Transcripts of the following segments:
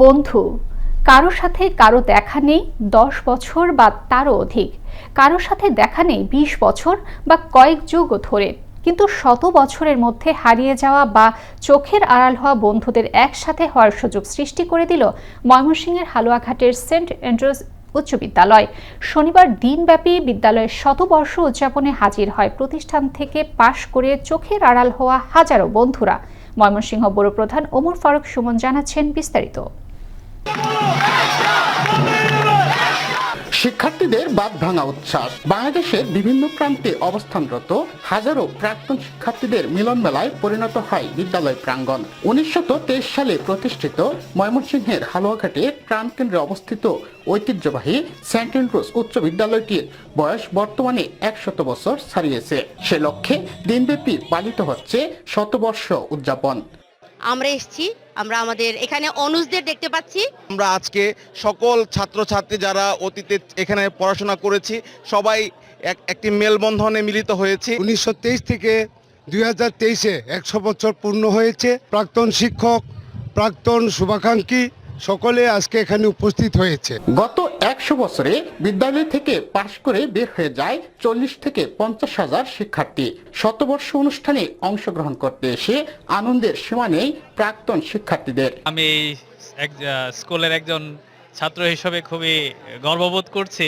বন্ধু, কারও সাথে কারও দেখা নেই দশ বছর বা তারও অধিক। কারও সাথে দেখা নেই বিশ বছর বা কয়েক যুগ ধরে। কিন্তু শত বছরের মধ্যে হারিয়ে যাওয়া বা চোখের আড়াল হওয়া বন্ধুদের একসাথে হওয়ার সুযোগ সৃষ্টি করে দিল ময়মনসিংহের হালুয়াঘাটের সেন্ট অ্যান্ড্রুজ উচ্চ বিদ্যালয়। শনিবার দিনব্যাপী বিদ্যালয়ের শতবর্ষ উদযাপনে হাজির হয় প্রতিষ্ঠান থেকে পাশ করে চোখের আড়াল হওয়া হাজারো বন্ধুরা। ময়মনসিংহ বড় প্রধান ওমর ফারুক সুমন জানাচ্ছেন বিস্তারিত। শিক্ষার্থীদের বাদ ভাঙা উচ্ছ্বাস। বাংলাদেশের বিভিন্ন প্রান্তে অবস্থানরত হাজারো প্রাক্তন শিক্ষার্থীদের মিলন মেলায় পরিণত হয় বিদ্যালয় প্রাঙ্গণ। উনিশশো তেইশ সালে প্রতিষ্ঠিত ময়মনসিংহের হালুয়াঘাটে প্রাণকেন্দ্রে অবস্থিত ঐতিহ্যবাহী সেন্ট অ্যান্ড্রুজ উচ্চ বিদ্যালয়টির বয়স বর্তমানে একশত বছর ছাড়িয়েছে। সে লক্ষ্যে দিনব্যাপী পালিত হচ্ছে শতবর্ষ উদযাপন। আমরা এসেছি আমরা আমাদের এখানে অনুজদের দেখতে পাচ্ছি। আমরা আজকে সকল ছাত্রছাত্রী যারা অতীতে এখানে পড়াশোনা করেছি সবাই এক একটি মেলবন্ধনে মিলিত হয়েছি। উনিশশো তেইশ থেকে দুই হাজার তেইশে একশো বছর পূর্ণ হয়েছে। প্রাক্তন শিক্ষক প্রাক্তন শুভাকাঙ্ক্ষী সকলে আজকে এখানে উপস্থিত হয়েছে। গত একশো বছরে বিদ্যালয় থেকে পাশ করে বের হয়ে যায় চল্লিশ থেকে পঞ্চাশ হাজার শিক্ষার্থী। শতবর্ষ অনুষ্ঠানে অংশগ্রহণ করতে এসে আনন্দের সীমা নেই প্রাক্তন শিক্ষার্থীদের। আমি স্কুলের একজন ছাত্র হিসেবে খুবই গর্ববোধ করছি।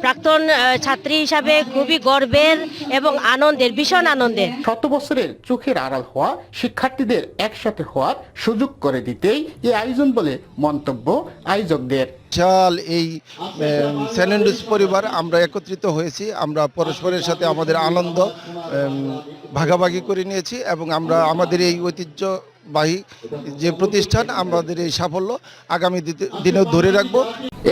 প্রাক্তন ছাত্রী হিসাবে খুবই গর্বের এবং আনন্দের ভীষণ আনন্দের। শত বছরের চোখের আড়াল হওয়া শিক্ষার্থীদের একসাথে হওয়ার সুযোগ করে দিতেই এই আয়োজন বলে মন্তব্য আয়োজকদের। বিশাল এই স্যানেন্ডুস পরিবার আমরা একত্রিত হয়েছি আমরা পরস্পরের সাথে আমাদের আনন্দ ভাগাভাগি করে নিয়েছি এবং আমরা আমাদের এই ঐতিহ্যবাহী যে প্রতিষ্ঠান আমাদের এই সাফল্য আগামী দিতে- দিনেও ধরে রাখব।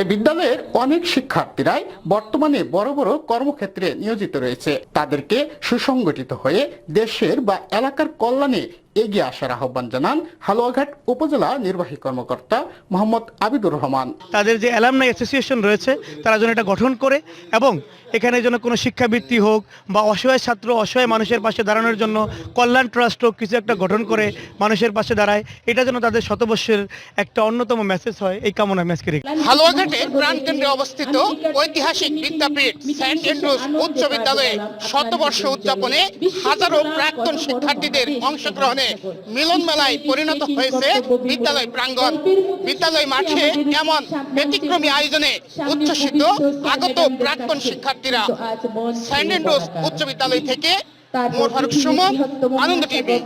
এ বিদ্যালয়ের অনেক শিক্ষার্থীরাই বর্তমানে বড় বড় কর্মক্ষেত্রে নিয়োজিত রয়েছে। তাদেরকে সুসংগঠিত হয়ে দেশের বা এলাকার কল্যাণে এগিয়ে আসার আহ্বান জানান হালুয়াঘাট উপজেলা নির্বাহী কর্মকর্তা মোহাম্মদ আবিদুর রহমান। তাদের যে অ্যালামনাই অ্যাসোসিয়েশন রয়েছে তারা যেন এটা গঠন করে এবং এখানে যেন কোনো শিক্ষাবৃত্তি হোক বা অসহায় ছাত্র অসহায় মানুষের পাশে দাঁড়ানোর জন্য কল্যাণ ট্রাস্ট হোক কিছু একটা গঠন করে মানুষের পাশে দাঁড়ায় এটা যেন তাদের শতবর্ষের একটা অন্যতম মেসেজ হয় এই কামনা ম্যাচকে রেখে হালুয়াঘাটে প্রাণকেন্দ্রে অবস্থিত ঐতিহাসিক বিদ্যাপীঠ সেন্ট অ্যান্ড্রুজ উচ্চ বিদ্যালয়ে শতবর্ষ উদযাপনে হাজারো প্রাক্তন শিক্ষার্থীদের অংশগ্রহণে মিলন মেলায় পরিণত হয়েছে বিদ্যালয় প্রাঙ্গণ। বিদ্যালয় মাঠে এমন ব্যতিক্রমী আয়োজনে উচ্ছ্বসিত আগত প্রাক্তন শিক্ষার্থীরা সেন্ট অ্যান্ড্রুজ উচ্চ বিদ্যালয় থেকে মোর সুমন, আনন্দ টিভি।